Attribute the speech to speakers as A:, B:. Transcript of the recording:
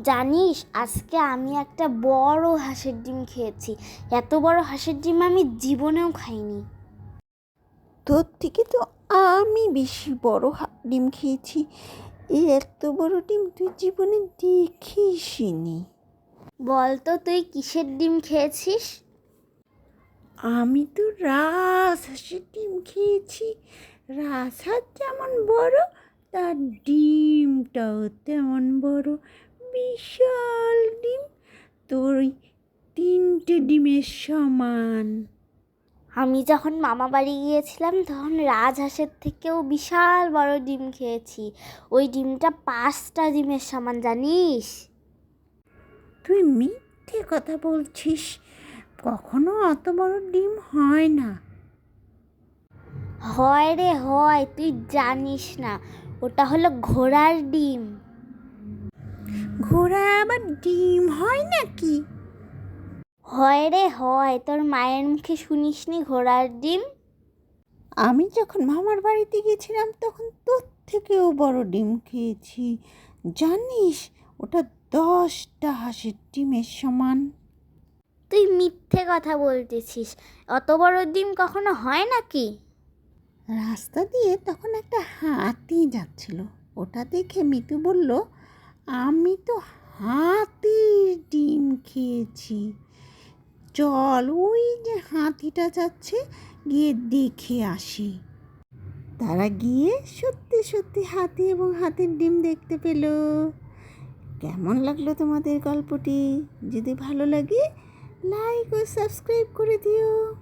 A: জানিস আজকে আমি একটা বড় হাঁসের ডিম খেয়েছি। এত বড় হাঁসের ডিম আমি জীবনেও খাইনি।
B: তোর থেকে তো আমি বেশি বড় হা- ডিম খেয়েছি। এই এত বড় ডিম তুই জীবনে দেখিসনি
A: বলতো তুই কিসের ডিম খেয়েছিস?
B: আমি তো রাজহাঁসের ডিম খেয়েছি। রাজহাঁস যেমন বড় তার ডিমটাও তেমন বড়। বিশাল ডিম। তোর তিনটে ডিমের সমান।
A: আমি যখন মামা বাড়ি গিয়েছিলাম তখন রাজহাঁসের থেকেও বিশাল বড় ডিম খেয়েছি। ওই ডিমটা পাঁচটা ডিমের সমান জানিস?
B: তুই মিথ্যে কথা বলছিস। কখনো অত বড় ডিম হয় না।
A: হয় রে হয়। তুই জানিস না ওটা হলো ঘোড়ার ডিম।
B: ঘোড়া আবার ডিম হয় নাকি?
A: হয় রে হয়। তোর মায়ের মুখে শুনিসনি ঘোড়ার ডিম?
B: আমি যখন মামার বাড়িতে গেছিলাম তখন তোর থেকেও বড় ডিম খেয়েছি। জানিস ওটা দশটা হাঁসের ডিমের সমান।
A: তুই মিথ্যে কথা বলতেছিস। অত বড় ডিম কখনো হয় নাকি?
B: রাস্তা দিয়ে তখন একটা হাতি যাচ্ছিল। ওটা দেখে মিতু বলল আমি তো হাতির ডিম খেয়েছি। চল, ওই যে হাতিটা যাচ্ছে, গিয়ে দেখে আসি। তারা গিয়ে সত্যি সত্যি হাতি এবং হাতির ডিম দেখতে পেল। কেমন লাগল তোমাদের গল্পটি? যদি ভালো লাগে লাইক ও সাবস্ক্রাইব করে দিও।